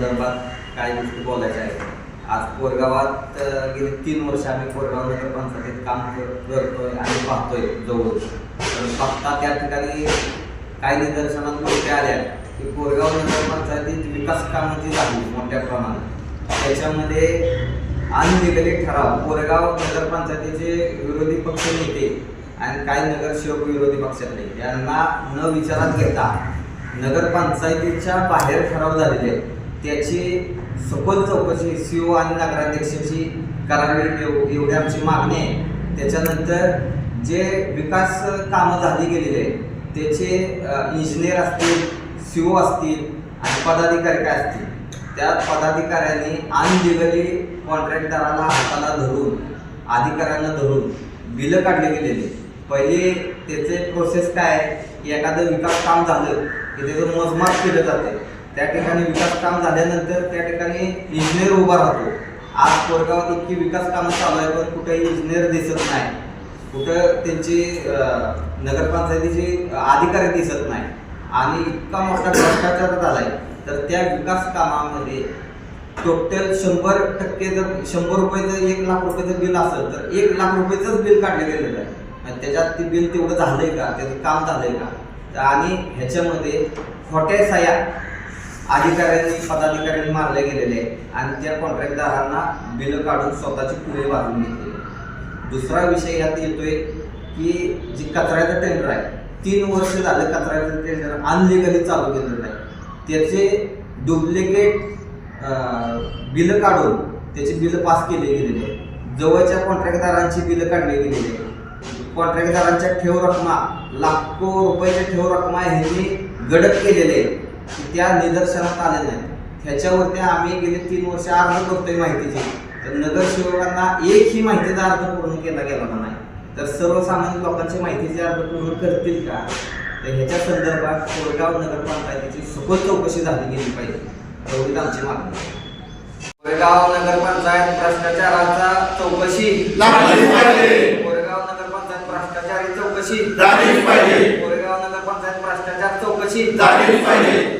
संदर्भात काही गोष्टी बोलायच्या आहेत. आज कोरगावात गेले तीन वर्ष आम्ही कोरगाव नगर पंचायतीत काम करतोय आणि पाहतोय जवळ. तर बघता त्या ठिकाणी काही निदर्शनात गोष्टी आल्या की कोरगाव नगर पंचायतीत विकास कामं जी झाली मोठ्या प्रमाणात त्याच्यामध्ये अनलिगली ठराव कोरगाव नगर पंचायतीचे विरोधी पक्ष नेते आणि काही नगरसेवक विरोधी पक्षातले यांना न विचारात घेता नगरपंचायतीच्या बाहेर ठराव झालेले आहेत. त्याची सखोल चौकशी सी ओ आणि नगराध्यक्षाची करावी एवढी आमची मागणी आहे. त्याच्यानंतर जे विकास कामं झाली गेलेली आहेत त्याचे इंजिनियर असतील सी ओ असतील आणि पदाधिकारी काय असतील त्या पदाधिकाऱ्यांनी अनलिगली कॉन्ट्रॅक्टराला हाताला धरून अधिकाऱ्यांना धरून बिलं काढली गेलेली पहिले त्याचे प्रोसेस काय आहे की एखादं विकास काम झालं की त्याचं मोजमाप केलं जाते. त्या ठिकाणी विकास काम झाल्यानंतर त्या ठिकाणी इंजिनियर उभा राहतो. आज कोरगावात इतकी विकास कामं चालू आहे पण कुठेही इंजिनियर दिसत नाही. कुठं त्यांची नगरपंचायतीचे अधिकारी दिसत नाही. आणि इतका मोठा भ्रष्टाचार झालाय. तर त्या विकास कामामध्ये टोटल शंभर टक्के जर शंभर रुपयाचं एक लाख रुपयाचं बिल असेल तर एक लाख रुपयेचंच बिल काढलं गेलेलं आहे. आणि त्याच्यात ते बिल तेवढं झालंय का? त्याचं काम झालंय का? आणि ह्याच्यामध्ये खोट्या साया अधिकाऱ्यांनी पदाधिकाऱ्यांनी मारले गेलेले आहे. आणि त्या कॉन्ट्रॅक्टदारांना बिलं काढून स्वतःची पुढे वाढवून घेतली दुसरा विषय यात येतोय की जी कचऱ्याचं टेंडर आहे तीन वर्ष झालं कचऱ्याचं टेंडर अनलिगली चालू केलेलं आहे त्याचे डुप्लिकेट बिलं काढून त्याची बिलं पास केली गेलेली आहे जवळच्या कॉन्ट्रॅक्टदारांची बिलं काढली गेलेली आहे कॉन्ट्रॅक्टदारांच्या ठेव रकमा लाखो रुपयाच्या ठेव रकमा ह्यांनी गडप केलेले आहे की त्या निदर्शनात आले नाही ह्याच्यावरती आम्ही गेले तीन वर्ष अर्ज करतोय माहितीची तर नगरसेवकांना एकही माहितीचा अर्ज पूर्ण केला गेला नाही तर सर्वसामान्य लोकांची माहितीचे अर्ज पूर्ण करतील का तर ह्याच्या संदर्भात कोरेगाव नगरपंचायतीची सखोल चौकशी झाली गेली पाहिजे एवढीच आमची मागणी. कोरेगाव नगरपंचायत भ्रष्टाचाराचा चौकशी. कोरेगाव नगरपंचायत भ्रष्टाचारी चौकशी. कोरेगाव नगरपंचायत भ्रष्टाचार चौकशी.